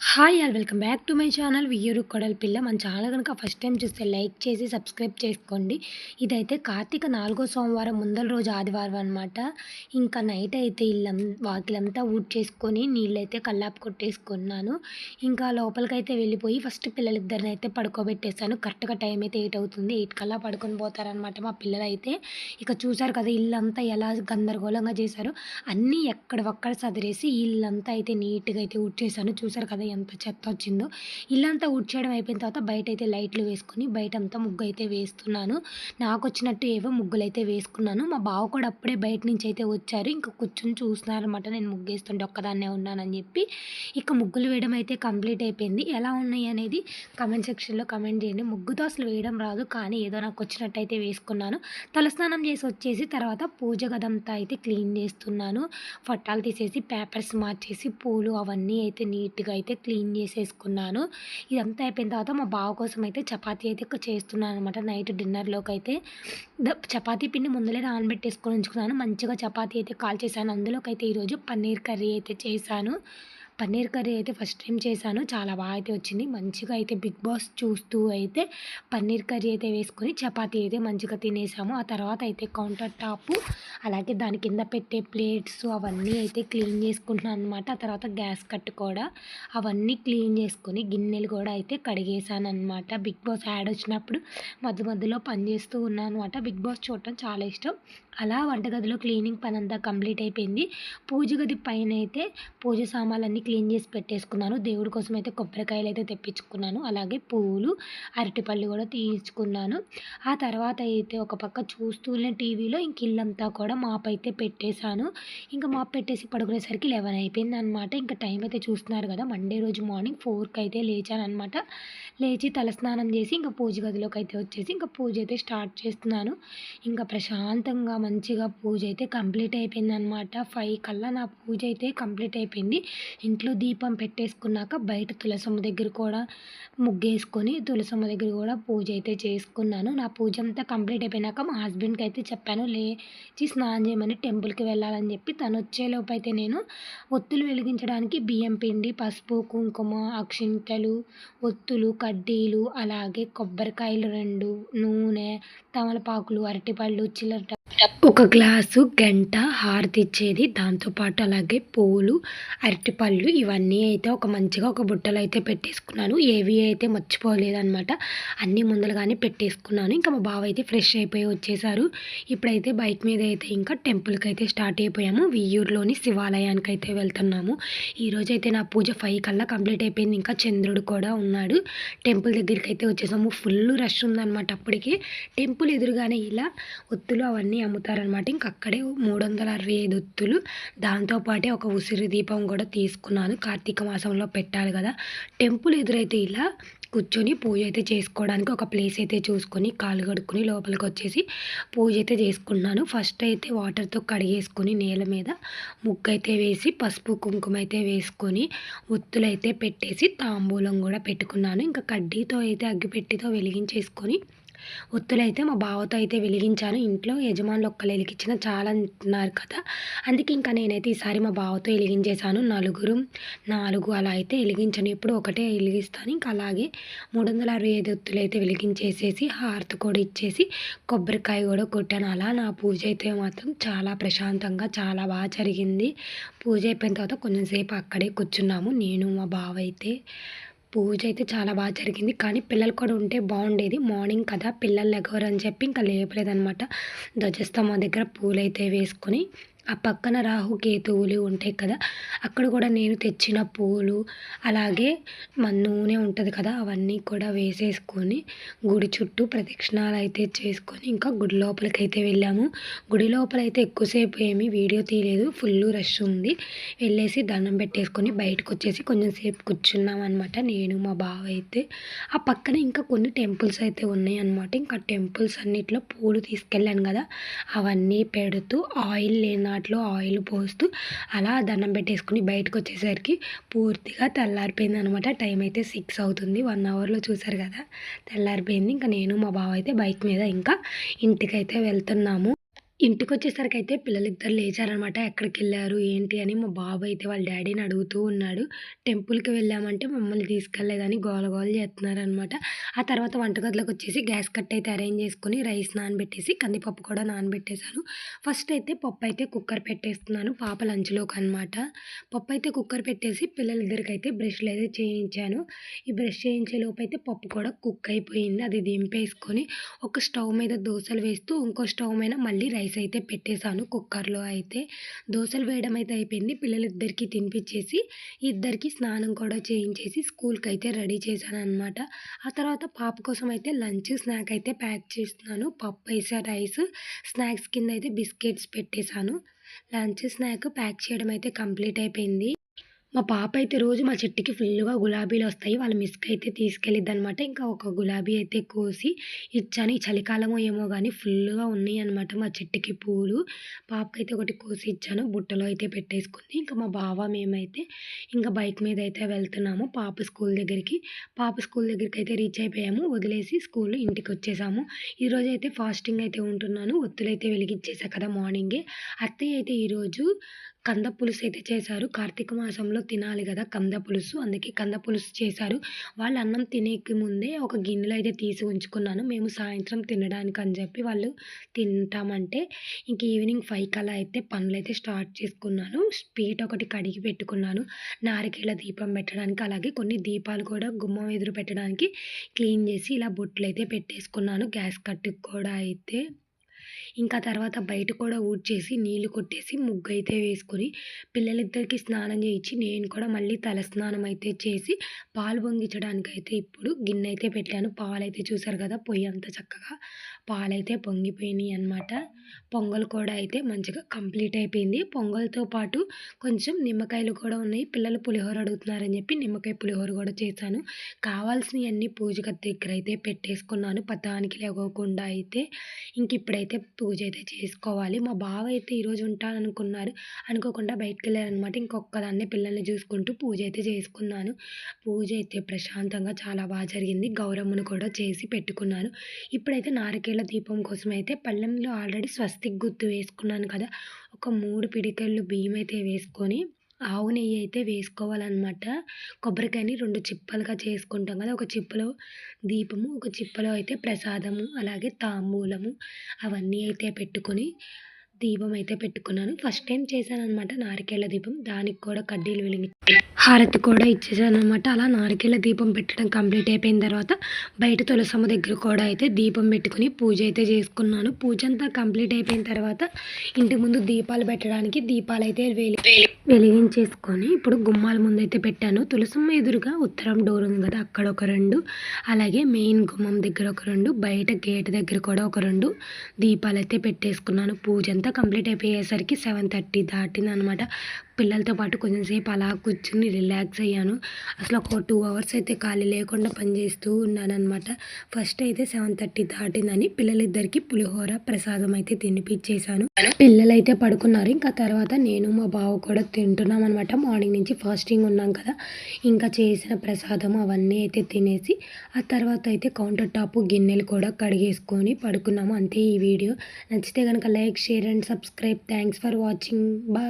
Hi all welcome back to my channel Viyyuru కొడల పిల్ల మన ఛానల్ కనుక ఫస్ట్ టైం చూస్తే లైక్ చేసి సబ్స్క్రైబ్ చేసుకోండి. ఇదైతే కార్తీక నాలుగో సోమవారం ముందల రోజు ఆదివారం అనమాట ఇంకా నైట్ అయితే ఇల్లం వాకిలంతా ఊడ్ చేసుకొని నీళ్ళైతే కల్లాపు కొట్టేసుకున్నాను. ఇంకా లోపలికైతే వెళ్ళిపోయి ఫస్ట్ పిల్లలిద్దరిని అయితే పడుకోబెట్టేశాను కరెక్ట్గా టైం అయితే ఎయిట్ అవుతుంది. ఎయిట్ కల్లా పడుకొని పోతారనమాట మా పిల్లలు అయితే ఇక చూసారు కదా ఇల్లంతా ఎలా గందరగోళంగా చేశారు. అన్నీ ఎక్కడ ఒక్కడ సదిరేసి ఇల్లంతా అయితే నీట్గా అయితే ఊడ్చేసాను చూసారు కదా ఎంత చెత్త వచ్చిందో. ఇల్లంతా ఉడ్చేయడం అయిపోయిన తర్వాత బయట అయితే లైట్లు వేసుకొని బయట అంతా ముగ్గు అయితే వేస్తున్నాను. నాకు వచ్చినట్టు ఏవో ముగ్గులు అయితే వేసుకున్నాను. మా బావ కూడా అప్పుడే బయట నుంచి అయితే వచ్చారు. ఇంకా కూర్చొని చూస్తున్నారనమాట నేను ముగ్గు వేస్తుంటే ఒక్కదాన్నే ఉన్నానని చెప్పి. ఇక ముగ్గులు వేయడం అయితే కంప్లీట్ అయిపోయింది. ఎలా ఉన్నాయి అనేది కమెంట్ సెక్షన్లో కమెంట్ చేయండి. ముగ్గుతో అసలు వేయడం రాదు. కానీ ఏదో నాకు వచ్చినట్టు అయితే వేసుకున్నాను. తలస్నానం చేసి వచ్చేసి తర్వాత పూజ గదంతా అయితే క్లీన్ చేస్తున్నాను. పట్టాలు తీసేసి పేపర్స్ మార్చేసి పూలు అవన్నీ అయితే నీట్గా అయితే క్లీన్ చేసేసుకున్నాను. ఇదంతా అయిపోయిన తర్వాత మా బావ కోసం అయితే చపాతీ అయితే చేస్తున్నాను అనమాట నైట్ డిన్నర్లోకి అయితే చపాతీ పిండి ముందలే నానబెట్టేసుకొని ఉంచుకున్నాను. మంచిగా చపాతీ అయితే కాల్ చేశాను. అందులోకి అయితే ఈరోజు పన్నీర్ కర్రీ అయితే చేశాను. పన్నీర్ కర్రీ అయితే ఫస్ట్ టైం చేశాను. చాలా బాగా అయితే వచ్చింది. మంచిగా అయితే బిగ్ బాస్ చూస్తూ అయితే పన్నీర్ కర్రీ అయితే వేసుకొని చపాతీ అయితే మంచిగా తినేసాము. ఆ తర్వాత అయితే కౌంటర్ టాప్ అలాగే దాని కింద పెట్టే ప్లేట్స్ అవన్నీ అయితే క్లీన్ చేసుకుంటున్నాను అనమాట ఆ తర్వాత గ్యాస్ కట్ కూడా అవన్నీ క్లీన్ చేసుకొని గిన్నెలు కూడా అయితే కడిగేసాను అనమాట బిగ్ బాస్ యాడ్ వచ్చినప్పుడు మధ్య మధ్యలో పని చేస్తూ ఉన్నాను అనమాట బిగ్ బాస్ చూడటం చాలా ఇష్టం. అలా వంటగదిలో క్లీనింగ్ పని అంతా కంప్లీట్ అయిపోయింది. పూజ గది పైన అయితే పూజ సామాన్లన్నీ క్లీన్ చేసి పెట్టేసుకున్నాను. దేవుడి కోసం అయితే కొబ్బరికాయలు అయితే తెప్పించుకున్నాను. అలాగే పువ్వులు అరటిపళ్ళు కూడా తీసుకున్నాను ఆ తర్వాత అయితే ఒక పక్క చూస్తూనే టీవీలో ఇంక ఇల్లంతా కూడా మాప్ అయితే పెట్టేశాను. ఇంకా మాప్ పెట్టేసి పడుకునేసరికి లెవెన్ అయిపోయింది అనమాట ఇంకా టైం అయితే చూస్తున్నారు కదా మండే రోజు మార్నింగ్ ఫోర్కి అయితే లేచాను అనమాట లేచి తలస్నానం చేసి ఇంకా పూజ గదిలోకి అయితే వచ్చేసి ఇంకా పూజ అయితే స్టార్ట్ చేస్తున్నాను. ఇంకా ప్రశాంతంగా మంచిగా పూజ అయితే కంప్లీట్ అయిపోయింది అనమాట ఫైవ్ కల్లా నా పూజ అయితే కంప్లీట్ అయిపోయింది. ఇంట్లో దీపం పెట్టేసుకున్నాక బయట తులసమ్మ దగ్గర కూడా ముగ్గేసుకొని తులసమ్మ దగ్గర కూడా పూజ అయితే చేసుకున్నాను. నా పూజ అంతా కంప్లీట్ అయిపోయినాక మా హస్బెండ్కి అయితే చెప్పాను లేచి స్నానం చేయమని టెంపుల్కి వెళ్ళాలని చెప్పి. తను వచ్చేలోపు అయితే నేను ఒత్తులు వెలిగించడానికి బియ్యం పిండి పసుపు కుంకుమ అక్షింతలు ఒత్తులు కడ్డీలు అలాగే కొబ్బరికాయలు రెండు నూనె తమలపాకులు అరటిపళ్ళు చిల్లర ఒక గ్లాసు గంట హారతిచ్చేది దాంతోపాటు అలాగే పూలు అరటిపళ్ళు ఇవన్నీ అయితే ఒక మంచిగా ఒక బుట్టలో అయితే పెట్టేసుకున్నాను. ఏవి అయితే మర్చిపోలేదనమాట అన్నీ ముందలుగానే పెట్టేసుకున్నాను. ఇంకా మా బావ అయితే ఫ్రెష్ అయిపోయి వచ్చేసారు. ఇప్పుడైతే బైక్ మీద అయితే ఇంకా టెంపుల్కి అయితే స్టార్ట్ అయిపోయాము. వియ్యూరులోని శివాలయానికి అయితే వెళ్తున్నాము. ఈరోజు అయితే నా పూజ ఫైవ్ కల్లా కంప్లీట్ అయిపోయింది. ఇంకా చంద్రుడు కూడా ఉన్నాడు. టెంపుల్ దగ్గరికి అయితే వచ్చేసాము. ఫుల్ రష్ ఉందనమాట అప్పటికి. టెంపుల్ ఎదురుగానే ఇలా ఒత్తులు అవన్నీ అమ్ముతారనమాట ఇంక అక్కడే మూడు వందల అరవై ఐదు ఒత్తులు. దాంతోపాటే ఒక ఉసిరి దీపం కూడా తీసుకున్నాను. కార్తీక మాసంలో పెట్టాలి కదా. టెంపుల్ ఎదురైతే ఇలా కూర్చొని పూజ అయితే చేసుకోవడానికి ఒక ప్లేస్ అయితే చూసుకొని కాలు కడుక్కొని లోపలికి వచ్చేసి పూజ అయితే చేసుకున్నాను ఫస్ట్ అయితే వాటర్తో కడిగేసుకొని నేల మీద ముగ్గు అయితే వేసి పసుపు కుంకుమ అయితే వేసుకొని ఒత్తులు అయితే పెట్టేసి తాంబూలం కూడా పెట్టుకున్నాను. ఇంకా కడ్డీతో అయితే అగ్గిపెట్టితో వెలిగించేసుకొని ఒత్తులైతే మా బావతో అయితే వెలిగించాను. ఇంట్లో యజమానులు ఒక్కలు వెలిగించిన చాలా అంటున్నారు కదా. అందుకే ఇంకా నేనైతే ఈసారి మా బావతో వెలిగించేశాను. నలుగురు నాలుగు అలా అయితే వెలిగించాను. ఎప్పుడు ఒకటే వెలిగిస్తాను. ఇంకా అలాగే మూడు వందల అరవై ఐదు ఒత్తులు అయితే వెలిగించేసేసి హారతి కూడా ఇచ్చేసి కొబ్బరికాయ కూడా కొట్టాను. అలా నా పూజ అయితే మాత్రం చాలా ప్రశాంతంగా చాలా బాగా జరిగింది. పూజ అయిపోయిన తర్వాత కొంచెం సేపు అక్కడే కూర్చున్నాము. నేను మా బావ అయితే పూజ అయితే చాలా బాగా జరిగింది. కానీ పిల్లలు కూడా ఉంటే బాగుండేది. మార్నింగ్ కదా పిల్లలు ఎగవరని అని చెప్పి ఇంకా లేపలేదనమాట ధ్వజస్తంభం దగ్గర పూలు అయితే వేసుకొని ఆ పక్కన రాహు కేతువులు ఉంటాయి కదా అక్కడ కూడా నేను తెచ్చిన పూలు అలాగే మన నూనె ఉంటుంది కదా అవన్నీ కూడా వేసేసుకొని గుడి చుట్టూ ప్రదక్షిణాలు అయితే చేసుకొని ఇంకా గుడి లోపలికైతే వెళ్ళాము. గుడి లోపల అయితే ఎక్కువసేపు ఏమీ వీడియో తీయలేదు ఫుల్ రష్ ఉంది. వెళ్ళేసి దండం పెట్టేసుకొని బయటకు వచ్చేసి కొంచెం సేపు కూర్చున్నాం అనమాట నేను మా బావ అయితే. ఆ పక్కన ఇంకా కొన్ని టెంపుల్స్ అయితే ఉన్నాయి అనమాట ఇంకా టెంపుల్స్ అన్నిట్లో పూలు తీసుకెళ్ళాను కదా అవన్నీ పెడుతూ ఆయిల్ లేని దాంట్లో ఆయిల్ పోస్తూ అలా దండం పెట్టేసుకుని బయటకు వచ్చేసరికి పూర్తిగా తెల్లారిపోయింది అనమాట టైం అయితే సిక్స్ అవుతుంది. వన్ అవర్లో చూసారు కదా తెల్లారిపోయింది. ఇంకా నేను మా బావ అయితే బైక్ మీద ఇంకా ఇంటికైతే వెళ్తున్నాము. ఇంటికి వచ్చేసరికి ఇంటికొచ్చేసరికయితే పిల్లలిద్దరు లేచారనమాట. ఎక్కడికెళ్ళారు? ఏంటి? అని మా బాబు అయితే వాళ్ళ డాడీని అడుగుతూ ఉన్నాడు. టెంపుల్‌కి వెళ్ళామంటే మమ్మల్ని తీసుకెళ్ళలేదని గోల చేస్తున్నారనమాట. ఆ తర్వాత వంటగదిలోకి వచ్చేసి గ్యాస్ కట్ అయితే అరేంజ్ చేసుకొని రైస్ నానబెట్టేసి కందిపప్పు కూడా నానబెట్టేసాను. ఫస్ట్ అయితే పప్పు అయితే కుక్కర్ పెట్టేస్తున్నాను పాప పప్పు అయితే కుక్కర్ పెట్టేసి పిల్లలిద్దరికైతే బ్రష్‌లయితే చేయించాను. ఈ బ్రష్ చేయించే లోపైతే పప్పు కూడా కుక్ అయిపోయింది. అది దింపేసుకొని ఒక స్టవ్ మీద దోసలు వేస్తూ ఇంకో స్టవ్ మీద మళ్ళీ రైస్ రైస్ అయితే పెట్టేసాను కుక్కర్‌లో అయితే. దోశలు వేయడం అయితే అయిపోయింది. పిల్లలిద్దరికీ తినిపించేసి ఇద్దరికీ స్నానం కూడా చేయించేసి స్కూల్కి అయితే రెడీ చేశాను అనమాట ఆ తర్వాత పాప కోసం అయితే లంచ్, స్నాక్ అయితే ప్యాక్ చేస్తున్నాను. పప్పు వేసే రైస్, స్నాక్స్ కింద అయితే బిస్కెట్స్ పెట్టేసాను. లంచ్, స్నాక్ ప్యాక్ చేయడం అయితే కంప్లీట్ అయిపోయింది. మా పాప అయితే రోజు మా చెట్టుకి ఫుల్లుగా గులాబీలొస్తాయి. వాళ్ళ తీసుకెళ్ళిద్ది అనమాట ఇంకా ఒక గులాబీ అయితే కోసి ఇచ్చాను. ఈ చలికాలమో ఏమో గానీ ఫుల్లుగా ఉన్నాయనమాట మా చెట్టుకి పూలు. పాపకైతే ఒకటి కోసి ఇచ్చాను. బుట్టలో అయితే పెట్టేసుకుంది. ఇంకా మా బావ, మేమైతే ఇంకా బైక్ మీద అయితే వెళ్తున్నాము పాప స్కూల్ దగ్గరికి. పాప స్కూల్ దగ్గరికి అయితే రీచ్ అయిపోయాము. వదిలేసి స్కూల్ ఈరోజు అయితే ఫాస్టింగ్ అయితే ఉంటున్నాను. ఒత్తులైతే వెలిగిచ్చేసా కదా మార్నింగే. అత్తయ్య అయితే ఈరోజు కంద పులుసు అయితే చేశారు. కార్తీక మాసంలో తినాలి కదా కంద పులుసు. అందుకే కంద పులుసు చేశారు. వాళ్ళు అన్నం తినేకి ముందే ఒక గిన్నెలో అయితే తీసి ఉంచుకున్నాను. మేము సాయంత్రం తినడానికి అని చెప్పి వాళ్ళు తింటామంటే ఇంక ఈవినింగ్ ఫైవ్ కల్లా అయితే పనులైతే స్టార్ట్ చేసుకున్నాను. పీట ఒకటి కడిగి పెట్టుకున్నాను. నారికేళ్ళ దీపం పెట్టడానికి, అలాగే కొన్ని దీపాలు కూడా గుమ్మం ఎదురు పెట్టడానికి క్లీన్ చేసి ఇలా బొట్లు అయితే పెట్టేసుకున్నాను. గ్యాస్ కట్టుకు కూడా అయితే. ఇంకా తర్వాత బయట కూడా ఊడ్చేసి, నీళ్ళు కొట్టేసి, ముగ్గు అయితే వేసుకొని, పిల్లలిద్దరికీ స్నానం చేయించి, నేను కూడా మళ్ళీ తలస్నానం అయితే చేసి, పాలు పొంగించడానికైతే ఇప్పుడు గిన్నె అయితే పెట్టాను. పాలైతే చూసారు కదా! పొయ్యి అంత చక్కగా పాలైతే పొంగిపోయినాయి అనమాట. పొంగల్ కూడా అయితే మంచిగా కంప్లీట్ అయిపోయింది. పొంగల్‌తో పాటు కొంచెం నిమ్మకాయలు కూడా ఉన్నాయి. పిల్లలు పులిహోర అడుగుతున్నారని చెప్పి నిమ్మకాయ పులిహోర కూడా చేశాను. కావాల్సినయన్నీ పూజ దగ్గర అయితే పెట్టేసుకున్నాను. పతానికి లేకోకుండా అయితే. ఇంక ఇప్పుడైతే పూజ అయితే చేసుకోవాలి. మా బావ అయితే ఈరోజు ఉంటాననుకున్నారు. అనుకోకుండా బయటికెళ్ళారనమాట. ఇంకొక్కదాన్నే పిల్లల్ని చూసుకుంటూ పూజ అయితే చేసుకున్నాను. పూజ అయితే ప్రశాంతంగా చాలా బాగా జరిగింది. గౌరమ్మను కూడా చేసి పెట్టుకున్నాను. ఇప్పుడైతే నారికేళ దీపం కోసం అయితే పళ్ళెంలో ఆల్రెడీ స్వస్తిక్ గుర్తు వేసుకున్నాను కదా! ఒక 3 పిడికెళ్ళు బియ్యం అయితే వేసుకొని, ఆవు నెయ్యి అయితే వేసుకోవాలన్నమాట కొబ్బరికాయని రెండు చిప్పలుగా చేసుకుంటాం కదా! ఒక చిప్పలో దీపము, ఒక చిప్పలో అయితే ప్రసాదము, అలాగే తాంబూలము అవన్నీ అయితే పెట్టుకొని దీపం అయితే పెట్టుకున్నాను. ఫస్ట్ టైం చేశాను అనమాట నారికేళ్ళ దీపం. దానికి కూడా కడ్డీలు వెలిగి హారతి కూడా ఇచ్చేసాను అనమాట అలా నారికేళ్ళ దీపం పెట్టడం కంప్లీట్ అయిపోయిన తర్వాత బయట తులసమ్మ దగ్గర కూడా అయితే దీపం పెట్టుకొని పూజ అయితే చేసుకున్నాను. పూజ అంతా కంప్లీట్ అయిపోయిన తర్వాత ఇంటి ముందు దీపాలు పెట్టడానికి దీపాలు అయితే వెలి వెలిగించేసుకొని ఇప్పుడు గుమ్మాల ముందు అయితే పెట్టాను. తులసమ్మ ఎదురుగా ఉత్తరం డోర్ ఉంది కదా! అక్కడ ఒక రెండు అలాగే మెయిన్ గుమ్మం దగ్గర ఒక రెండు బయట గేట్ దగ్గర కూడా ఒక రెండు దీపాలు అయితే పెట్టేసుకున్నాను. పూజ అంతా కంప్లీట్ అయిపోయేసరికి సెవెన్ థర్టీ దాటింది అనమాట పిల్లలతో పాటు కొంచెం సేపు అలా కూర్చుని రిలాక్స్ అయ్యాను. అసలు ఒక టూ అవర్స్ అయితే ఖాళీ లేకుండా పని చేస్తూ ఉన్నాననమాట. ఫస్ట్ అయితే 7:30 దాటిందని పిల్లలిద్దరికీ పులిహోర, ప్రసాదం అయితే తినిపించేశాను పిల్లలైతే పడుకున్నారు. ఇంకా తర్వాత నేను, మా బావ కూడా తింటున్నాం అనమాట మార్నింగ్ నుంచి ఫాస్టింగ్ ఉన్నాం కదా! ఇంకా చేసిన ప్రసాదం అవన్నీ అయితే తినేసి, ఆ తర్వాత అయితే కౌంటర్ టాప్ గిన్నెలు కూడా కడిగేసుకొని పడుకున్నాము. అంతే ఈ వీడియో. నచ్చితే కనుక like, share and and subscribe. Thanks for watching. Bye.